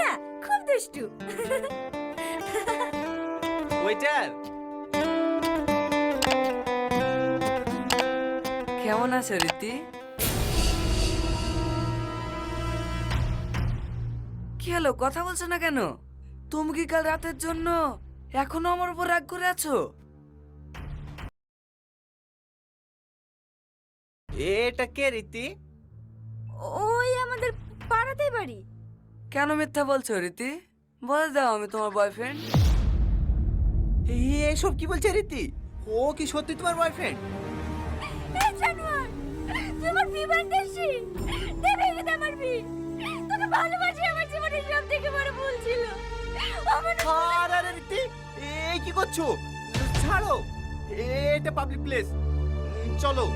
না খুব দুষ্টু। ওয়েটার। কেমন আছো রীতি? কি হলো কথা বলছো না কেন? তুমি কি কাল রাতের জন্য এখনও আমার উপর রাগ করে আছো? এটা কে রীতি? ওই আমাদের পাড়াতেই বাড়ি। কেন মিথ্যা বলছো রীতি? বলে দাও আমি তোমার বয়ফ্রেন্ড এসব কি বলছে রীতি? ও কি সত্যি তোমার বয়ফ্রেন্ড এই জানোয়ার তুই আমার বিয়ে বানতে এসেছিস দে ভেঙে দে আমার বিয়ে। তোকে ভালোবাসি আমার জীবনের সব থেকে বড় ভুল ছিল। আমার আরে আরে রীতি এই কি করছ? ছাড়ো এটা পাবলিক প্লেস চলো।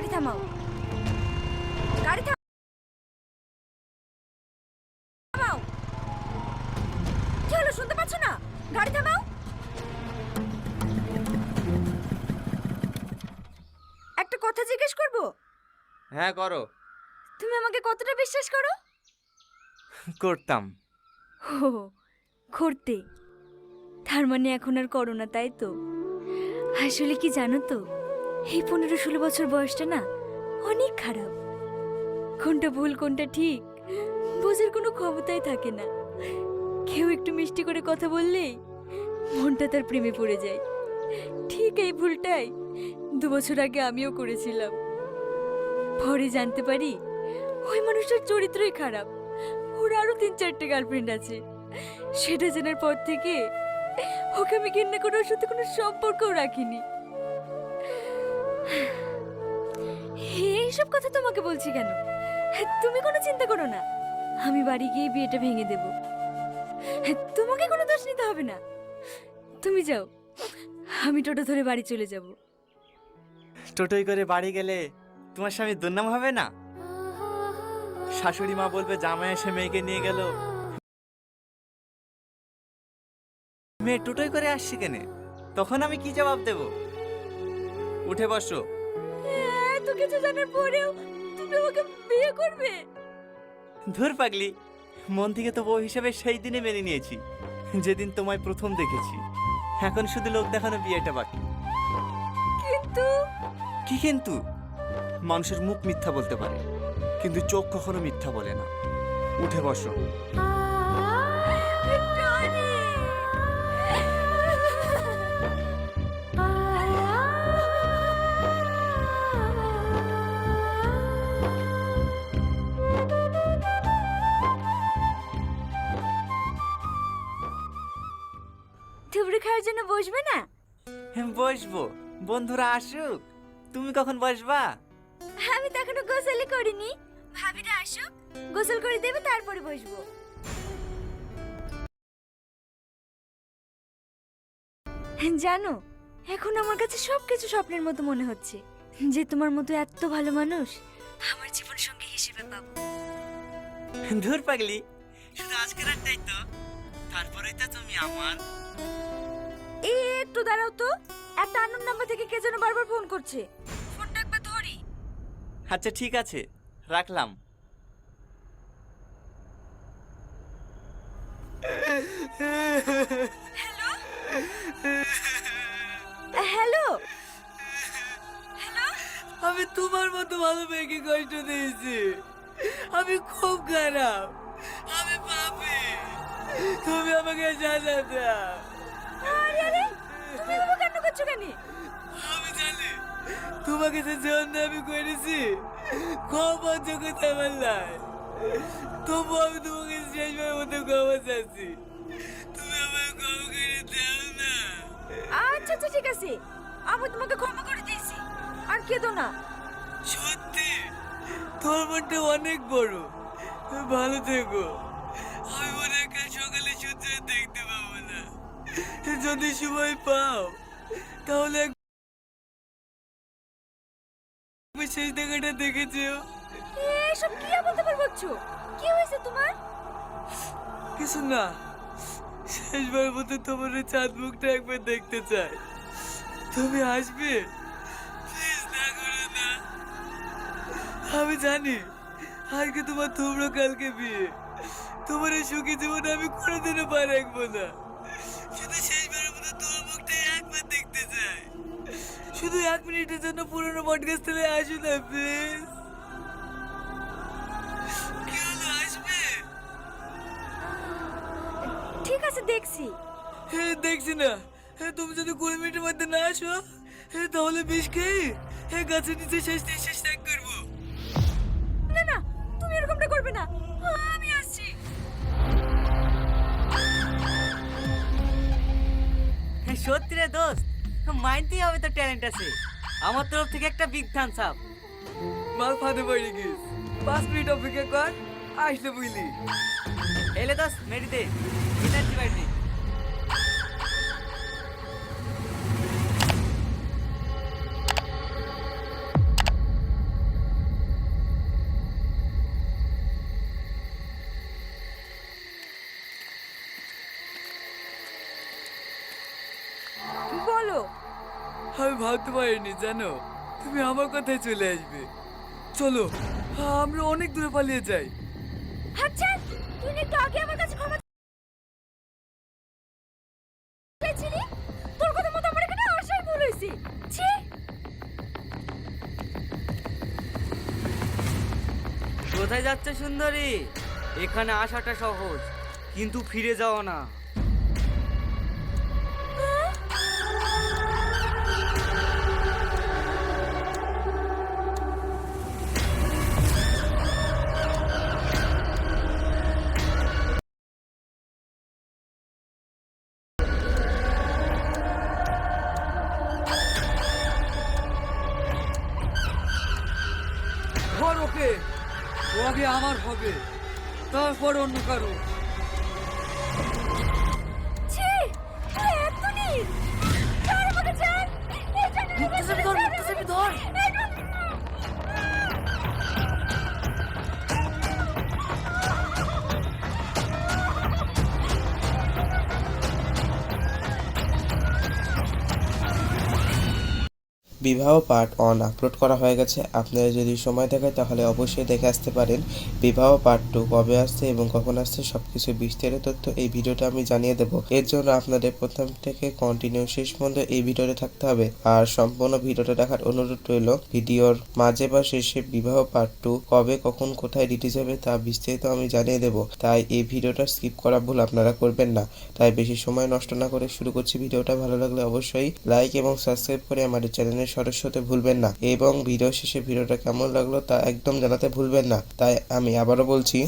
গাড়ি থামাও। গাড়ি থামাও। কি হলো শুনতে পাচ্ছ না? গাড়ি থামাও। একটা কথা জিজ্ঞেস করব? হ্যাঁ করো। তুমি আমাকে কতটা বিশ্বাস করো? করতাম। ও করতে। তার মানে এখন আর করো না তাই তো? আসলে কি জানো তো? এই পনেরো ষোলো বছর বয়সটা না অনেক খারাপ। কোনটা ভুল, কোনটা ঠিক, বোঝার কোনো ক্ষমতাই থাকে না। কেউ একটু মিষ্টি করে কথা বললেই মনটা তার প্রেমে পড়ে যায়। ঠিক এই ভুলটাই দু বছর আগে আমিও করেছিলাম। পরে জানতে পারি ওই মানুষটার চরিত্রই খারাপ। ওর আরও তিন চারটে গার্লফ্রেন্ড আছে। সেটা জানার পর থেকে ওকে আমি ঘেন্না করে ওর সাথে কোনো সম্পর্কও রাখিনি। এইসব কথা তোমাকে বলছি কেন? তুমি কোনো চিন্তা করো না। আমি বাড়ি গিয়ে বিয়েটা ভেঙে দেব। তোমাকে কোনো দোষ নিতে হবে না। তুমি যাও। আমি টোটো ধরে বাড়ি চলে যাব। টোটোই করে বাড়ি গেলে তোমার স্বামী দুর্নাম হবে না? শাশুড়ি মা বলবে, জামাই এসে মেয়েকে নিয়ে গেল। মেয়ে টোটোই করে আসছি কেনে? তখন আমি কি জবাব দেব? উঠে বসো। এত কিছু জানার পরেও তুমি আমাকে বিয়ে করবে? ধুর পাগলি মন থেকে তো বউ হিসেবে সেই দিনে মেনে নিয়েছি যেদিন তোমায় প্রথম দেখেছি। এখন শুধু লোক দেখানো বিয়েটা বাকি। কিন্তু? কি কিন্তু? মানুষের মুখ মিথ্যা বলতে পারে কিন্তু চোখ কখনো মিথ্যা বলে না। উঠে বসো। খাওয়ার জন্য বসবে না? হ্যাঁ, বসবো। বন্ধুরা আসুক। তুমি কখন বসবা? আমি তো এখনও গোসলই করিনি। ভাবিরা আসুক গোসল করে দেবে তারপরে বসবো। জানো এখন আমার কাছে সবকিছু স্বপ্নের মতো মনে হচ্ছে। যে তোমার মতো এত ভালো মানুষ আমার জীবন সঙ্গী হিসেবে পাবো। ধুর পাগলি শুধু আজকের একটাই তো। তারপরেই তো তুমি আমার। এই একটু দাঁড়াও তো। একটা আনন্দ নাম্বার থেকে কে যেন বারবার ফোন করছে। ফোনটা একবার ধরি। আচ্ছা ঠিক আছে। রাখলাম। হ্যালো? হ্যালো? আমি তোমার মতো ভালো মেয়েকে কষ্ট দিয়েছি। আমি খুব খারাপ। আমি পাপি। তুমি আমাকে সাজা দাও। তুমি এভাবে কান্না করছ কেন? আমি জানি। তোমাকে যে জন্য আমি করেছি খুব অযোগ্যতা আমার নাই তবু আমি তোমাকে শেষবার মতো ক্ষমা চাচ্ছি। তুমি আমাকে ক্ষমা করে দাও না। আচ্ছা আচ্ছা ঠিক আছে। আমি তোমাকে ক্ষমা করে দিয়েছি। আর কেঁদো না। সত্যি তোর মনটা অনেক বড়। ভালো থেকো। আমি যদি সময় পাও তাহলে শেষ দেখাটা দেখেছ? এসব কি বলতে পারব কি হয়েছে তোমার? কিছু না। শেষবার মতো তোমার চাঁদ মুখটা একবার দেখতে চাই। তুমি আসবে? আমি জানি আজকে তোমার তোমরা কালকে বিয়ে। তোমার এই সুখী জীবন আমি কোনোদিনও পা রাখব না। শুধু শুধু এক মিনিটের জন্য পুরনো পডকাস্ট থেকে আসো না প্লিজ ঠিক আছে দেখছি। হ্যাঁ দেখছি না। হ্যাঁ তুমি যদি কুড়ি মিনিটের মধ্যে না আসো হ্যাঁ তাহলে বিষ খেয়ে হ্যাঁ গাছের নিচে শেষ শেষ ত্যাগ করব। না না তুমি এরকমটা করবে না। আমি আসছি। সত্যি রে দোস্ত? মাইনতেই হবে তো ট্যালেন্ট আছে। আমার তরফ থেকে একটা বিগ থামস সাপ মাল ফাঁদে পড়ে গিস পাঁচ মিনিট অপেক্ষা কর, আসলে বুঝলি। এলে দাস মেরিতে এনার্জি বাইরে বলো। আমি ভাবতে পারিনি জানো? তুমি আমার কথায় চলে আসবে। চলো আমরা অনেক দূরে পালিয়ে যাই। আচ্ছা তুই একটু আগে আমার কাছে ক্ষমা চাইছিলি তোর কথা মতো আমার এখানে আসাই ভুল হয়েছে। ছি। কোথায় যাচ্ছে সুন্দরী? এখানে আসাটা সহজ কিন্তু ফিরে যাওয়া না। আগে আমার হবে। তারপর অন্য কারও। বিবাহ পার্ট অন আপলোড করা হয়ে গেছে। আপনারা যদি সময় থাকে তাহলে অবশ্যই দেখে আসতে পারেন বিবাহ পার্ট টু কবে আসছে এবং কখন আসছে সবকিছু বিস্তারিত তথ্য এই ভিডিওটা আমি জানিয়ে দেবো। এর জন্য আপনাদের প্রথম থেকে কন্টিনিউ শেষ পর্যন্ত এই ভিডিওতে থাকতে হবে। আর সম্পূর্ণ ভিডিওটা দেখার অনুরোধ রইল, ভিডিওর মাঝে বা শেষে বিবাহ পার্ট টু কবে, কখন, কোথায় রিলিজ হবে তা বিস্তারিত আমি জানিয়ে দেবো। তাই এই ভিডিওটা স্কিপ করা ভুল আপনারা করবেন না। তাই বেশি সময় নষ্ট না করে শুরু করছি ভিডিওটা। ভালো লাগলে অবশ্যই লাইক এবং সাবস্ক্রাইব করে আমাদের চ্যানেলের সদস্য হতে ভুলবেন না। এবং ভিডিও শেষে ভিডিওটা কেমন লাগল তা একদম জানাতে ভুলবেন না। তাই আমি আবারও বলছি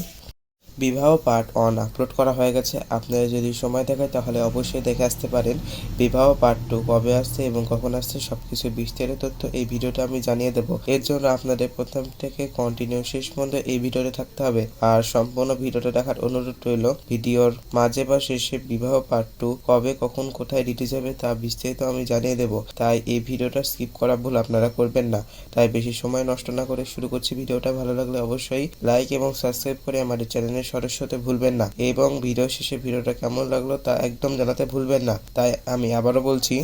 বিবাহ পার্ট অন আপলোড করা হয়ে গেছে। আপনারা যদি সময় থাকে তাহলে অবশ্যই দেখে আসতে পারেন। বিবাহ পার্ট টু কবে আসছে এবং কখন আসছে সবকিছু বিস্তারিত তথ্য এই ভিডিওটা আমি জানিয়ে দেবো। এর জন্য আপনাদের প্রথম থেকে কন্টিনিউ শেষ পর্যন্ত এই ভিডিওতে থাকতে হবে। আর সম্পূর্ণ ভিডিওটা দেখার অনুরোধ রইল, ভিডিওর মাঝে বা শেষে বিবাহ পার্ট টু কবে, কখন, কোথায় রিলিজ হবে তা বিস্তারিত আমি জানিয়ে দেবো। তাই এই ভিডিওটা স্কিপ করা ভুল আপনারা করবেন না। তাই বেশি সময় নষ্ট না করে শুরু করছি। ভিডিওটা ভালো লাগলে অবশ্যই লাইক এবং সাবস্ক্রাইব করে আমাদের চ্যানেলের সদস্য হতে ভুলবেন না। এবং ভিডিও শেষে ভিডিওটা কেমন লাগল তা একদম জানাতে ভুলবেন না। তাই আমি আবারও বলছি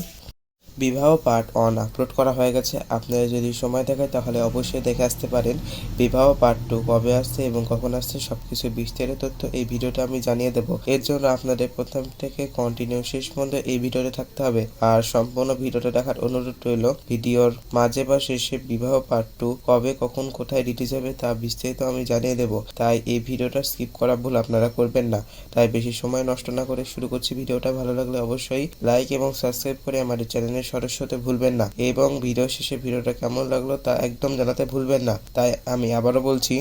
বিবাহ পার্ট অন আপলোড করা হয়ে গেছে। আপনারা যদি সময় থাকে তাহলে অবশ্যই দেখে আসতে পারেন বিবাহ পার্ট টু কবে আসছে এবং কখন আসছে সব কিছু বিস্তারিত তথ্য এই ভিডিওটা আমি জানিয়ে দেবো। এর জন্য আপনাদের প্রথম থেকে কন্টিনিউ শেষ পর্যন্ত এই ভিডিওতে থাকতে হবে। আর সম্পূর্ণ ভিডিওটা দেখার অনুরোধ রইল, ভিডিওর মাঝে বা শেষে বিবাহ পার্ট টু কবে, কখন, কোথায় রিলিজ হবে তা বিস্তারিত আমি জানিয়ে দেবো। তাই এই ভিডিওটা স্কিপ করা ভুল আপনারা করবেন না। তাই বেশি সময় নষ্ট না করে শুরু করছি ভিডিওটা। ভালো লাগলে অবশ্যই লাইক এবং সাবস্ক্রাইব করে আমাদের চ্যানেলের সদস্য হতে ভুলবেন না। এবং ভিডিও শেষে ভিডিওটা কেমন লাগল তা একদম জানাতে ভুলবেন না। তাই আমি আবারও বলছি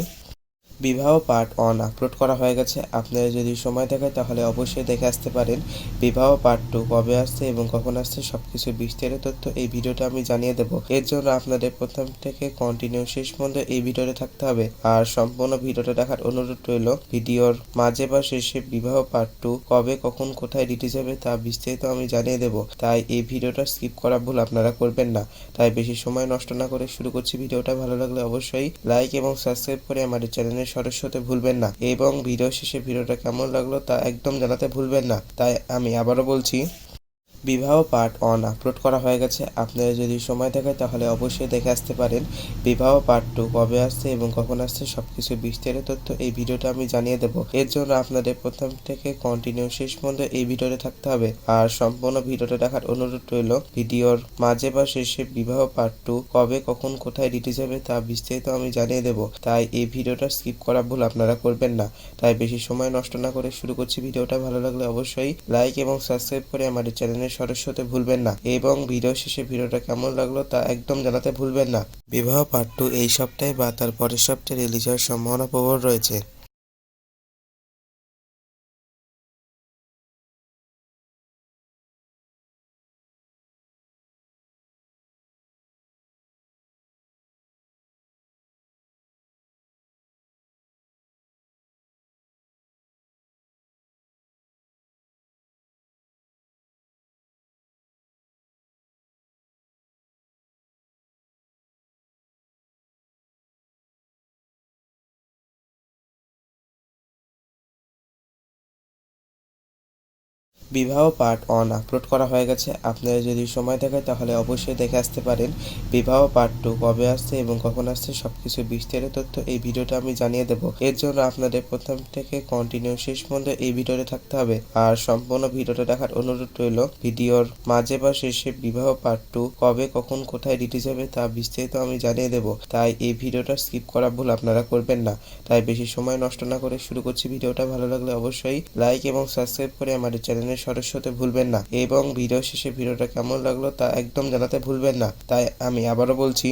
বিবাহ পার্ট অন আপলোড করা হয়ে গেছে। আপনারা যদি সময় থাকে তাহলে অবশ্যই দেখে আসতে পারেন বিবাহ পার্ট টু কবে আসছে এবং কখন আসছে সবকিছু বিস্তারিত তথ্য এই ভিডিওটা আমি জানিয়ে দেবো। এর জন্য আপনাদের প্রথম থেকে কন্টিনিউ শেষ পর্যন্ত এই ভিডিওতে থাকতে হবে। আর সম্পূর্ণ ভিডিওটা দেখার অনুরোধ রইল, ভিডিওর মাঝে বা শেষে বিবাহ পার্ট টু কবে, কখন, কোথায় রিলিজ হবে তা বিস্তারিত আমি জানিয়ে দেবো। তাই এই ভিডিওটা স্কিপ করা ভুল আপনারা করবেন না। তাই বেশি সময় নষ্ট না করে শুরু করছি ভিডিওটা। ভালো লাগলে অবশ্যই লাইক এবং সাবস্ক্রাইব করে আমাদের চ্যানেলের সদস্য ভুলবেন না এবং ভিডিও শেষে ভিডিওটা কেমন লাগল তা একদম জানাতে ভুলবেন না। তাই আমি আবারও বলছি বিবাহ পার্ট অন আপলোড করা হয়ে গেছে। আপনারা যদি সময় থাকে তাহলে অবশ্যই দেখে আসতে পারেন বিবাহ পার্ট টু কবে আসছে এবং কখন আসছে সবকিছু বিস্তারিত তথ্য এই ভিডিওটা আমি জানিয়ে দেব। এর জন্য আপনাদের প্রথম থেকে কন্টিনিউ শেষ পর্যন্ত এই ভিডিওতে থাকতে হবে। আর সম্পূর্ণ ভিডিওটা দেখার অনুরোধ রইল, ভিডিওর মাঝে বা শেষে বিবাহ পার্ট টু কবে, কখন, কোথায় রিলিজ হবে তা বিস্তারিত আমি জানিয়ে দেব। তাই এই ভিডিওটা স্কিপ করা ভুল আপনারা করবেন না। তাই বেশি সময় নষ্ট না করে শুরু করছি ভিডিওটা। ভালো লাগলে অবশ্যই লাইক এবং সাবস্ক্রাইব করে আমাদের চ্যানেলের সদস্য হতে ভুলবেন না এবং ভিডিও শেষে ভিডিওটা কেমন লাগল তা একদম জানাতে ভুলবেন না। বিবাহ পার্ট টু এই সপ্তাহে বা তার পরের সপ্তাহে রিলিজ হওয়ার সম্ভাবনা প্রবল রয়েছে। বিবাহ পার্ট অন আপলোড করা হয়ে গেছে। আপনারা যদি সময় থাকে তাহলে অবশ্যই দেখে আসতে পারেন বিবাহ পার্ট টু কবে আসছে এবং কখন আসছে সবকিছু বিস্তারিত তথ্য এই ভিডিওটা আমি জানিয়ে দেব। এর জন্য আপনাদের প্রথম থেকে কন্টিনিউ শেষ পর্যন্ত এই ভিডিওতে থাকতে হবে। আর সম্পূর্ণ ভিডিওটা দেখার অনুরোধ রইল, ভিডিওর মাঝে বা শেষে বিবাহ পার্ট টু কবে, কখন, কোথায় রিলিজ হবে তা বিস্তারিত আমি জানিয়ে দেব। তাই এই ভিডিওটা স্কিপ করা ভুল আপনারা করবেন না। তাই বেশি সময় নষ্ট না করে শুরু করছি ভিডিওটা। ভালো লাগলে অবশ্যই লাইক এবং সাবস্ক্রাইব করে আমাদের চ্যানেলের সদস্য ভুলবেন না এবং ভিডিও শেষে ভিডিওটা কেমন লাগল তা একদম জানাতে ভুলবেন না। তাই আমি আবারও বলছি